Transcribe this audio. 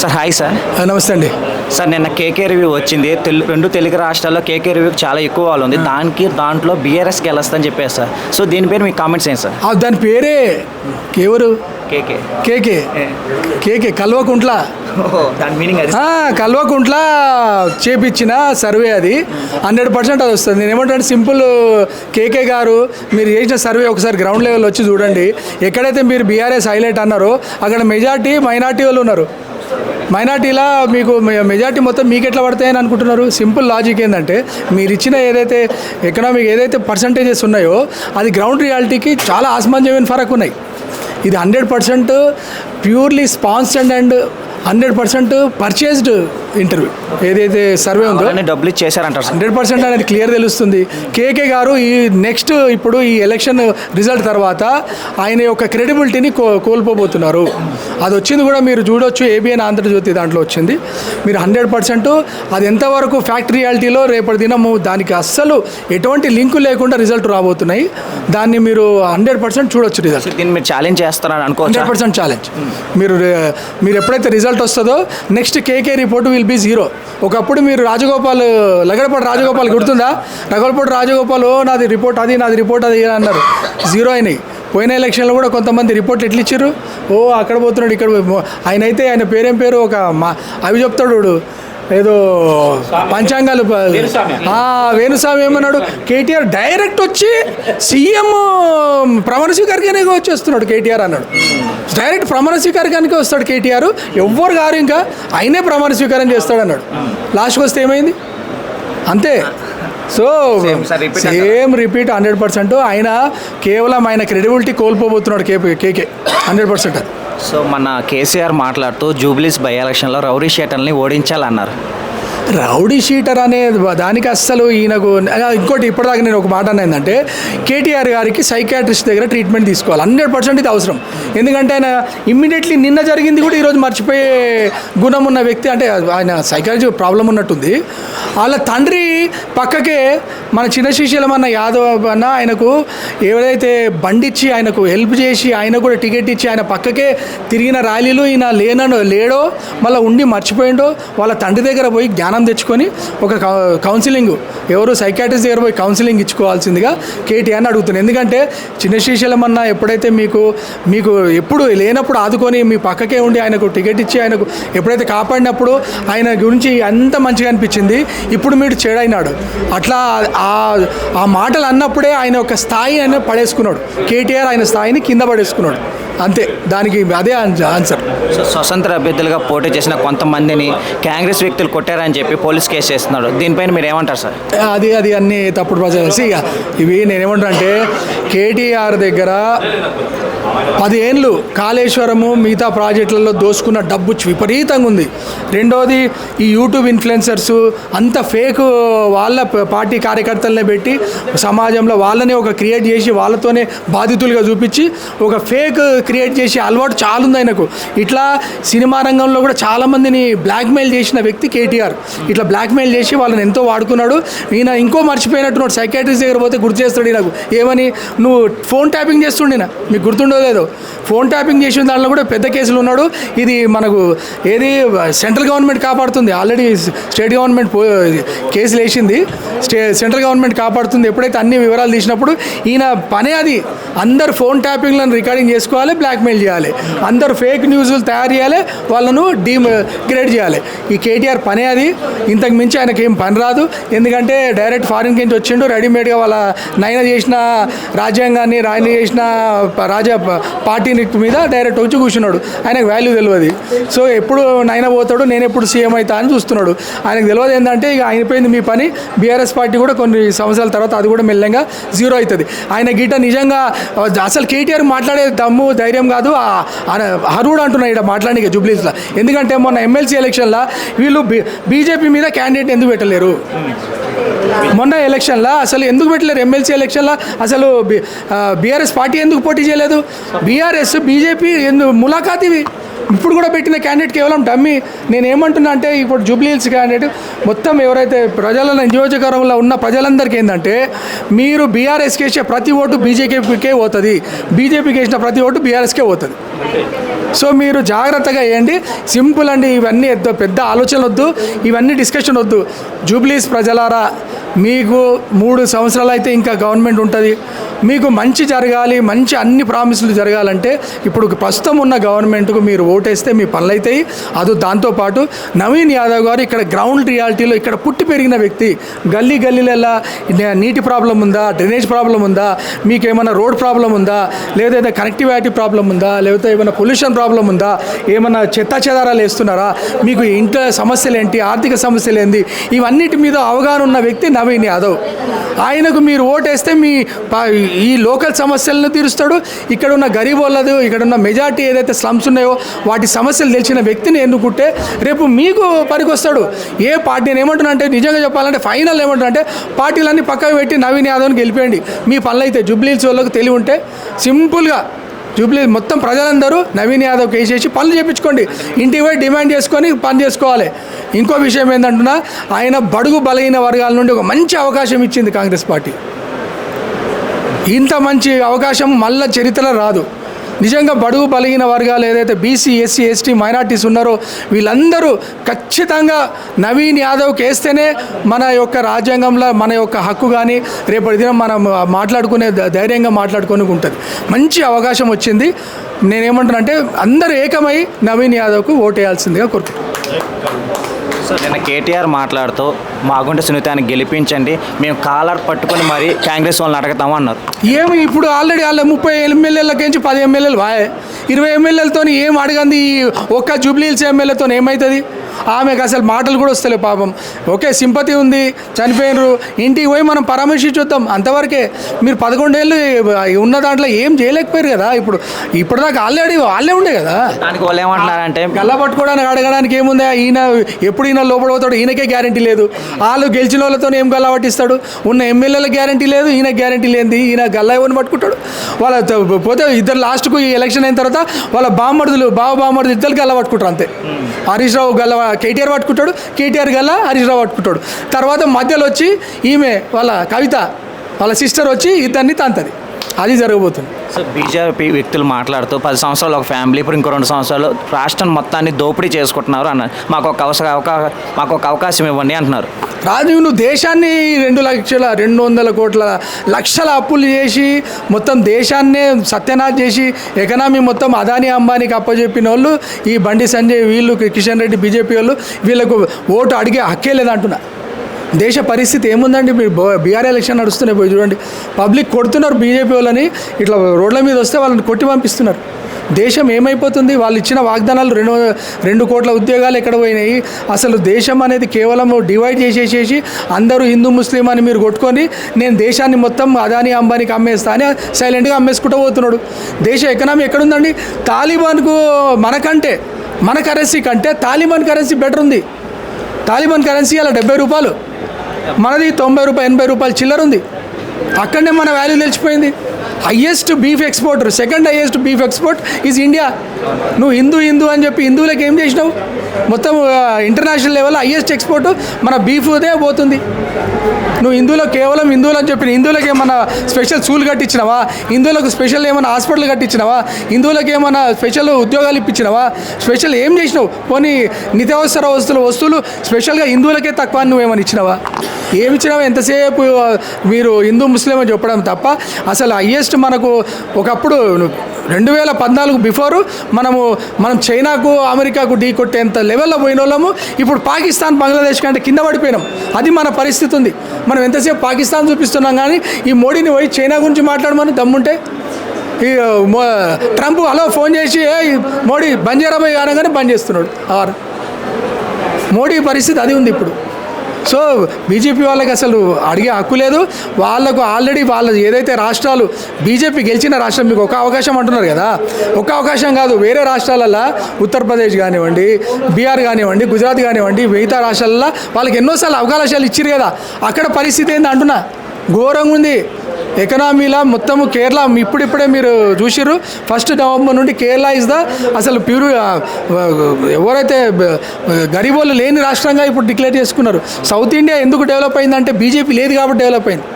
Sir hi sir. నమస్తే అండి. Sir నిన్న కేకే రివ్యూ వచ్చింది. తెలు రెండు తెలుగు రాష్ట్రాల్లో కేకే రివ్యూ చాలా ఎక్కువ వాళ్ళు ఉంది. దానికి దాంట్లో బీఆర్ఎస్ గెలుస్తుందని చెప్పారు సార్. సో దీని పేరు మీ కామెంట్స్ ఏంటి సార్? దాని పేరే ఎవరు? కేకే. కేకే. కేకే కల్వకుంట్ల. దాని మీనింగ్ అది. ఆ, కల్వకుంట్ల చేపించిన సర్వే అది. హండ్రెడ్ పర్సెంట్ అది వస్తుంది. నేను ఏమంటాను సింపుల్ కేకే గారు మీరు చేసిన సర్వే ఒకసారి గ్రౌండ్ లెవెల్ వచ్చి చూడండి. ఎక్కడైతే మీరు బీఆర్ఎస్ హైలైట్ అన్నారో అక్కడ మెజార్టీ మైనార్టీ వాళ్ళు ఉన్నారు. మైనార్టీలా మీకు మెజార్టీ మొత్తం మీకు ఎట్లా పడతాయని అనుకుంటున్నారు? సింపుల్ లాజిక్ ఏంటంటే మీరు ఇచ్చిన ఏదైతే ఎకనామిక్ ఏదైతే పర్సంటేజెస్ ఉన్నాయో అది గ్రౌండ్ రియాలిటీకి చాలా ఆస్మాన్యమైన ఫరక్ ఉన్నాయి. ఇది hundred percent purely sponsored and hundred percent purchased interview. ఏదైతే సర్వే ఉందో డబ్బులు ఇచ్చేసారంటారు సార్. హండ్రెడ్ పర్సెంట్ అనేది క్లియర్ తెలుస్తుంది. కేకే గారు ఈ నెక్స్ట్ ఇప్పుడు ఈ ఎలక్షన్ రిజల్ట్ తర్వాత ఆయన యొక్క క్రెడిబిలిటీని కో కోల్పోబోతున్నారు. అది వచ్చింది కూడా మీరు చూడొచ్చు. ఏబిఎన్ ఆంధ్రజ్యోతి దాంట్లో వచ్చింది. మీరు హండ్రెడ్ పర్సెంట్ అది ఎంతవరకు ఫ్యాక్ట్ రియాలిటీలో రేపటి దినము దానికి అస్సలు ఎటువంటి లింకు లేకుండా రిజల్ట్ రాబోతున్నాయి. దాన్ని మీరు హండ్రెడ్ పర్సెంట్ చూడొచ్చు రిజల్ట్. దీన్ని మీరు ఛాలెంజ్ చేస్తారని అనుకోవచ్చు? హండ్రెడ్ పర్సెంట్ ఛాలెంజ్ మీరు మీరు ఎప్పుడైతే రిజల్ట్ వస్తుందో next KK report will be hero. ఒకప్పుడు మీరు రాజగోపాల్ లగడపాటి రాజగోపాల్ గుర్తుందా? లగడపాటి రాజగోపాల్ ఓ నాది రిపోర్ట్ అది నాది రిపోర్ట్ అది అన్నారు. జీరో అయినాయి. పోయిన ఎలక్షన్లో కూడా కొంతమంది రిపోర్ట్ ఎట్లా ఇచ్చారు ఓ అక్కడ పోతున్నాడు ఇక్కడ ఆయన అయితే ఆయన పేరేం పేరు? ఒక మా అవి చెప్తాడు ఏదో పంచాంగాలు వేణుస్వామి. ఏమన్నాడు? కేటీఆర్ డైరెక్ట్ వచ్చి సీఎం ప్రమాణ స్వీకారికానికి వచ్చేస్తున్నాడు కేటీఆర్ అన్నాడు. డైరెక్ట్ ప్రమాణ స్వీకారికానికి వస్తాడు కేటీఆర్. ఎవ్వరు గారు ఇంకా ఆయనే ప్రమాణ స్వీకారం చేస్తాడు అన్నాడు. లాస్ట్కి వస్తే ఏమైంది? అంతే. So same repeat hundred percent. ఆయన కేవలం ఆయన క్రెడిబిలిటీ కోల్పోబోతున్నాడు కేకే. Hundred percent. అది సో మన కేసీఆర్ మాట్లాడుతూ జూబ్లీస్ బై ఎలక్షన్లో రౌరీ షేటల్ని ఓడించాలన్నారు. రౌడీ షీటర్ అనే దానికి అస్సలు ఈయనకు ఇంకోటి ఇప్పటిదాకా నేను ఒక మాట అన్నది కేటీఆర్ గారికి సైకాట్రిస్ట్ దగ్గర ట్రీట్మెంట్ తీసుకోవాలి. హండ్రెడ్ పర్సెంట్ ఇది అవసరం. ఎందుకంటే ఆయన ఇమ్మీడియట్లీ నిన్న జరిగింది కూడా ఈరోజు మర్చిపోయే గుణం ఉన్న వ్యక్తి. అంటే ఆయన సైకాలజీ ప్రాబ్లం ఉన్నట్టుంది. వాళ్ళ తండ్రి పక్కకే మన చిన్న శిష్యులం అన్న యాదవ్ అన్న ఆయనకు ఏదైతే బండిచ్చి ఆయనకు హెల్ప్ చేసి ఆయన కూడా టికెట్ ఇచ్చి ఆయన పక్కకే తిరిగిన ర్యాలీలు ఈయన లేనో లేడో మళ్ళీ ఉండి మర్చిపోయిండో వాళ్ళ తండ్రి దగ్గర పోయి జ్ఞానం తెచ్చుకొని ఒక కౌ- కౌన్సిలింగ్ ఎవరు సైకాట్రిస్ట్ దగ్గర పోయి కౌన్సిలింగ్ ఇచ్చుకోవాల్సిందిగా కేటీఆర్ అని అడుగుతున్నాను ఎందుకంటే చిన్న శ్రీశైలం అన్న ఎప్పుడైతే మీకు మీకు ఎప్పుడు లేనప్పుడు ఆదుకొని మీ పక్కకే ఉండి ఆయనకు టికెట్ ఇచ్చి ఆయనకు ఎప్పుడైతే కాపాడినప్పుడు ఆయన గురించి అంత మంచిగా అనిపించింది ఇప్పుడు మీరు చెడైనాడు. అట్లా ఆ ఆ మాటలు అన్నప్పుడే ఆయన యొక్క స్థాయి ఆయన పడేసుకున్నాడు. కేటీఆర్ ఆయన స్థాయిని కింద పడేసుకున్నాడు. అంతే దానికి అదే ఆన్సర్. స్వతంత్ర అభ్యర్థులుగా పోటీ చేసిన కొంతమందిని కాంగ్రెస్ వ్యక్తులు కొట్టారని చెప్పి పోలీస్ కేసు చేస్తున్నాడు. దీనిపైన మీరు ఏమంటారు సార్ అది అది అన్ని తప్పుడు ప్రచారం. ఇక ఇవి నేనేమంటా అంటే కేటీఆర్ దగ్గర పది కాళేశ్వరము మిగతా ప్రాజెక్టులలో దోసుకున్న డబ్బు విపరీతంగా ఉంది. రెండోది ఈ యూట్యూబ్ ఇన్ఫ్లుయెన్సర్స్ అంత ఫేక్ వాళ్ళ పార్టీ కార్యకర్తలనే పెట్టి సమాజంలో వాళ్ళనే ఒక క్రియేట్ చేసి వాళ్ళతోనే బాధితులుగా చూపించి ఒక ఫేక్ క్రియేట్ చేసి అలవాటు చాలా ఉంది ఆయనకు. ఇట్లా సినిమా రంగంలో కూడా చాలామందిని బ్లాక్మెయిల్ చేసిన వ్యక్తి కేటీఆర్. ఇట్లా బ్లాక్మెయిల్ చేసి వాళ్ళని ఎంతో వాడుకున్నాడు. ఈయన ఇంకో మర్చిపోయినట్టున్నాడు. సైకాట్రిస్ట్ దగ్గర పోతే గుర్తు చేస్తాడు ఈయనకు. ఏమని? నువ్వు ఫోన్ ట్యాపింగ్ చేస్తుండే మీకు గుర్తుండో లేదో. ఫోన్ ట్యాపింగ్ చేసిన దాంట్లో కూడా పెద్ద కేసులు ఉన్నాడు. ఇది మనకు ఏది సెంట్రల్ గవర్నమెంట్ కాపాడుతుంది. ఆల్రెడీ స్టేట్ గవర్నమెంట్ పో కేసులు వేసింది. స్టే సెంట్రల్ గవర్నమెంట్ కాపాడుతుంది. ఎప్పుడైతే అన్ని వివరాలు తీసినప్పుడు ఈయన పనే అది. అందరు ఫోన్ ట్యాపింగ్లను రికార్డింగ్ చేసుకోవాలి బ్లాక్మెయిల్ చేయాలి. అందరు ఫేక్ న్యూస్లు తయారు చేయాలి వాళ్ళను డీ గ్రేడ్ చేయాలి. ఈ కేటీఆర్ పనే అది. ఇంతకు మించి ఆయనకి ఏం పని రాదు. ఎందుకంటే డైరెక్ట్ ఫారిన్ నుంచి వచ్చిండు. రెడీమేడ్గా వాళ్ళ నయన చేసిన రాజ్యాంగాన్ని రాయని చేసిన రాజా పార్టీని మీద డైరెక్ట్ వచ్చి కూర్చున్నాడు. ఆయనకు వాల్యూ తెలియదు సో ఎప్పుడు నైనా పోతాడు నేను ఎప్పుడు సీఎం అవుతా అని చూస్తున్నాడు. ఆయనకు తెలియదు ఏంటంటే ఇక అయిపోయింది మీ పని. బీఆర్ఎస్ పార్టీ కూడా కొన్ని సంవత్సరాల తర్వాత అది కూడా మెల్లగా జీరో అవుతుంది. ఆయన గిట్ట నిజంగా అసలు కేటీఆర్ మాట్లాడే దమ్ము ధైర్యం కాదు. ఆ- ఆయన హరుడు అంటున్నాడు ఇక్కడ మాట్లాడి జూబ్లీస్లో ఎందుకంటే మొన్న ఎమ్మెల్సీ ఎలక్షన్లో వీళ్ళు బీజేపీ మీద క్యాండిడేట్ ఎందుకు పెట్టలేరు? మొన్న ఎలక్షన్లో? అసలు ఎందుకు పెట్టలేరు? ఎమ్మెల్సీ ఎలక్షన్లో? అసలు బీఆర్ఎస్ పార్టీ ఎందుకు పోటీ చేయలేదు? బీఆర్ఎస్ బీజేపీ ఎందుకు ములాఖాత్ ఇవి. ఇప్పుడు కూడా పెట్టిన క్యాండిడేట్ కేవలం డమ్మి. నేను ఏమంటున్నా అంటే ఇప్పుడు జూబ్లీహిల్స్ క్యాండిడేట్ మొత్తం ఎవరైతే ప్రజల నియోజకవర్గంలో ఉన్న ప్రజలందరికీ ఏంటంటే మీరు బీఆర్ఎస్కి వేసే ప్రతి ఓటు బీజేపీకే పోతుంది. బీజేపీకి వేసిన ప్రతి ఓటు బీఆర్ఎస్కే పోతుంది. సో మీరు జాగ్రత్తగా వేయండి. సింపుల్ అండి ఇవన్నీ వద్దు. పెద్ద ఆలోచన వద్దు. ఇవన్నీ డిస్కషన్ వద్దు. జూబ్లీస్ ప్రజలారా మీకు మూడు సంవత్సరాలు అయితే ఇంకా గవర్నమెంట్ ఉంటుంది. మీకు మంచి జరగాలి మంచి అన్ని ప్రామిసులు జరగాలంటే ఇప్పుడు ప్రస్తుతం ఉన్న గవర్నమెంట్కు మీరు ఓటేస్తే మీ పనులు అవుతాయి అది దాంతోపాటు నవీన్ యాదవ్ గారు ఇక్కడ గ్రౌండ్ రియాలిటీలో ఇక్కడ పుట్టి పెరిగిన వ్యక్తి. గల్లీ గల్లీలలో నీటి ప్రాబ్లం ఉందా డ్రైనేజ్ ప్రాబ్లం ఉందా మీకు ఏమైనా రోడ్ ప్రాబ్లం ఉందా లేదా కనెక్టివిటీ ప్రాబ్లం ఉందా లేకపోతే ఏమైనా పొల్యూషన్ ప్రాబ్లం ఉందా? ఏమైనా చెత్త చెదారాలు వేస్తున్నారా? మీకు ఇంట్లో సమస్యలు ఏంటి ఆర్థిక సమస్యలు ఏంటి ఇవన్నిటి మీద అవగాహన ఉన్న వ్యక్తి నవీన్ యాదవ్. ఆయనకు మీరు ఓటేస్తే మీ ఈ లోకల్ సమస్యలను తీరుస్తాడు. ఇక్కడ ఉన్న గరీబ్ వాళ్ళదు ఇక్కడ ఉన్న మెజార్టీ ఏదైతే స్లమ్స్ ఉన్నాయో వాటి సమస్యలు తెలిసిన వ్యక్తిని ఎన్నుకుంటే రేపు మీకు పనికొస్తాడు. ఏ పార్టీ నేను ఏమంటున్నా అంటే నిజంగా చెప్పాలంటే ఫైనల్ ఏమంటున్నా అంటే పార్టీలన్నీ పక్కకు పెట్టి నవీన్ యాదవ్ని గెలిపేయండి. మీ పనులు అయితే జుబ్లీల్స్ వాళ్ళకు తెలివి ఉంటే సింపుల్గా జూబ్లీ మొత్తం ప్రజలందరూ నవీన్ యాదవ్ వేసేసి పనులు చేయించుకోండి ఇంటికి పోయి డిమాండ్ చేసుకొని పని చేసుకోవాలి. ఇంకో విషయం ఏంటంటున్నా ఆయన బడుగు బలహీన వర్గాల నుండి ఒక మంచి అవకాశం ఇచ్చింది కాంగ్రెస్ పార్టీ. ఇంత మంచి అవకాశం మళ్ళా చరిత్రలో రాదు. నిజంగా బడుగు బలిగిన వర్గాలు ఏదైతే బీసీ ఎస్సీ ఎస్టీ మైనార్టీస్ ఉన్నారో వీళ్ళందరూ ఖచ్చితంగా నవీన్ యాదవ్కి వేస్తేనే మన యొక్క రాజ్యాంగంలో మన యొక్క హక్కు కానీ రేపటి దినం మనం మాట్లాడుకునే ధైర్యంగా మాట్లాడుకొని ఉంటుంది మంచి అవకాశం వచ్చింది. నేనేమంటున్నా అంటే అందరూ ఏకమై నవీన్ యాదవ్కు ఓటేయాల్సిందిగా కోరుకుంటున్నాను నిన్న కేటీఆర్ మాట్లాడుతూ మాగుంట సునీతాన్ని గెలిపించండి మేము కాలర్ పట్టుకొని మరీ కాంగ్రెస్ వాళ్ళని అడగతాము అన్నారు. ఏమి ఇప్పుడు ఆల్రెడీ వాళ్ళ ముప్పై ఎమ్మెల్యేలకించి పది ఎమ్మెల్యేలు బాయ్ ఇరవై ఎమ్మెల్యేలతో ఏం అడగంది ఒక్క జూబ్లీహిల్స్ ఎమ్మెల్యేతో ఏమవుతుంది ఆమెకు అసలు మాటలు కూడా వస్తలే పాపం. ఓకే సింపతి ఉంది చనిపోయినరు. ఇంటికి పోయి మనం పరామర్శించొద్దాం అంతవరకే మీరు పదకొండేళ్ళు ఉన్న దాంట్లో ఏం చేయలేకపోయారు కదా ఇప్పుడు. ఇప్పటిదాకా ఆల్రెడీ వాళ్ళే ఉండే కదా. దానికి వాళ్ళు ఏమంటున్నారంటే గల్లా పట్టుకోవడానికి అడగడానికి ఏముంది? ఈయన ఎప్పుడు ఈయన లోపల పోతాడు? ఈయనకే గ్యారంటీ లేదు. వాళ్ళు గెలిచిన వాళ్ళతో ఏం గల్లా పట్టిస్తాడు? ఉన్న ఎమ్మెల్యేల గ్యారంటీ లేదు ఈయన గ్యారంటీ లేనిది. ఈయన గల్లా ఎవరిని పట్టుకుంటాడు? వాళ్ళ పోతే ఇద్దరు లాస్ట్కు ఈ ఎలక్షన్ అయిన తర్వాత వాళ్ళ బామ్మడుదులు బావ బామ్మడుదు ఇద్దరు గల్లా పట్టుకుంటారు అంతే. హరీష్ రావు గల్ల కేటీఆర్ పట్టుకుంటాడు కేటీఆర్ గల్లా హరీష్ రావు పట్టుకుంటాడు. తర్వాత మధ్యలో వచ్చి ఈమె వాళ్ళ కవిత వాళ్ళ సిస్టర్ వచ్చి ఇద్దరిని తంతది. అది జరగబోతుంది. సో బీజేపీ వ్యక్తులు మాట్లాడుతూ పది సంవత్సరాలు ఒక ఫ్యామిలీ ఇప్పుడు ఇంకో రెండు సంవత్సరాలు రాష్ట్రం మొత్తాన్ని దోపిడీ చేసుకుంటున్నారు అన్నారు మాకు ఒక అవకాశం అవకా- మాకు ఒక అవకాశం ఇవ్వండి అంటున్నారు. రాజు నువ్వు దేశాన్ని రెండు లక్షల రెండు వందల కోట్ల లక్షల అప్పులు చేసి మొత్తం దేశాన్నే సత్యనాథ్ చేసి ఎకనామీ మొత్తం అదాని అంబానీకి అప్పచెప్పిన వాళ్ళు ఈ బండి సంజయ్ వీళ్ళు కిషన్ రెడ్డి బీజేపీ వాళ్ళు వీళ్ళకు ఓటు అడిగే హక్కే లేదంటున్నా. దేశ పరిస్థితి ఏముందండి? మీరు బీఆర్ ఎలక్షన్ నడుస్తున్నాయి పోయి చూడండి. పబ్లిక్ కొడుతున్నారు బీజేపీ వాళ్ళని ఇట్లా రోడ్ల మీద వస్తే వాళ్ళని కొట్టి పంపిస్తున్నారు. దేశం ఏమైపోతుంది? వాళ్ళు ఇచ్చిన వాగ్దానాలు రెండు రెండు కోట్ల ఉద్యోగాలు ఎక్కడ పోయినాయి? అసలు దేశం అనేది కేవలం డివైడ్ చేసేసేసి అందరూ హిందూ ముస్లిం అని మీరు కొట్టుకొని నేను దేశాన్ని మొత్తం అదాని అంబానీకి అమ్మేస్తా అని సైలెంట్గా అమ్మేసుకుంటూ పోతున్నాడు. దేశ ఎకనామీ ఎక్కడుందండి? తాలిబాన్కు మనకంటే మన కరెన్సీ కంటే తాలిబాన్ కరెన్సీ బెటర్ ఉంది. తాలిబాన్ కరెన్సీ అలా డెబ్బై రూపాయలు. మనది తొంభై రూపాయలు ఎనభై రూపాయలు చిల్లర ఉంది. అక్కడనే మన వాల్యూ తెలిసిపోయింది highest beef exporter second highest beef export is India నువ్వు హిందూ హిందూ అని చెప్పి హిందువులకు ఏం చేసినావు? మొత్తం ఇంటర్నేషనల్ లెవెల్లో హయ్యెస్ట్ ఎక్స్పోర్ట్ మన బీఫ్దే పోతుంది. నువ్వు హిందువులో కేవలం హిందువులు అని చెప్పిన హిందువులకు ఏమన్నా స్పెషల్ స్కూల్ కట్టించినావా? హిందువులకు స్పెషల్ ఏమైనా హాస్పిటల్ కట్టించినవా? హిందువులకు ఏమైనా స్పెషల్ ఉద్యోగాలు ఇప్పించినవా? స్పెషల్ ఏం చేసినావు? పోనీ నిత్యావసర వస్తువులు వస్తువులు స్పెషల్గా హిందువులకే తక్కువ అని నువ్వేమైనా ఇచ్చినావా? ఏమి ఇచ్చినావా? ఎంతసేపు మీరు హిందూ ముస్లిం అని చెప్పడం తప్ప అసలు హయ్యెస్ట్ మనకు ఒకప్పుడు రెండు వేల పద్నాలుగు బిఫోర్ మనము మనం చైనాకు అమెరికాకు ఢీ కొట్టేంత లెవెల్లో పోయిన వాళ్ళము ఇప్పుడు పాకిస్తాన్ బంగ్లాదేశ్ కంటే కింద పడిపోయినాం. అది మన పరిస్థితి ఉంది. మనం ఎంతసేపు పాకిస్తాన్ చూపిస్తున్నాం కానీ ఈ మోడీని పోయి చైనా గురించి మాట్లాడమని దమ్ముంటే ఈ ట్రంప్ హలో ఫోన్ చేసి మోడీ బంద్ చేయరా అనగానే బంద్ చేస్తున్నాడు. ఆర్ మోడీ పరిస్థితి అది ఉంది ఇప్పుడు. సో బీజేపీ వాళ్ళకి అసలు అడిగే హక్కు లేదు. వాళ్ళకు ఆల్రెడీ వాళ్ళ ఏదైతే రాష్ట్రాలు బీజేపీ గెలిచిన రాష్ట్రం మీకు ఒక అవకాశం అంటున్నారు కదా? ఒక అవకాశం కాదు వేరే రాష్ట్రాలలో ఉత్తరప్రదేశ్ కానివ్వండి బీహార్ కానివ్వండి గుజరాత్ కానివ్వండి మిగతా రాష్ట్రాలలో వాళ్ళకి ఎన్నోసార్లు అవకాశాలు ఇచ్చారు కదా? అక్కడ పరిస్థితి ఏంది అంటున్నా? ఘోరంగా ఉంది. ఎకనామీలా మొత్తము కేరళ ఇప్పుడిప్పుడే మీరు చూసిర్రు. ఫస్ట్ నవంబర్ నుండి కేరళ ఇస్ ద అసలు ప్యూర్ ఎవరైతే గరీబోళ్ళు లేని రాష్ట్రంగా ఇప్పుడు డిక్లేర్ చేసుకున్నారు. సౌత్ ఇండియా ఎందుకు డెవలప్ అయిందంటే బీజేపీ లేదు కాబట్టి డెవలప్ అయింది.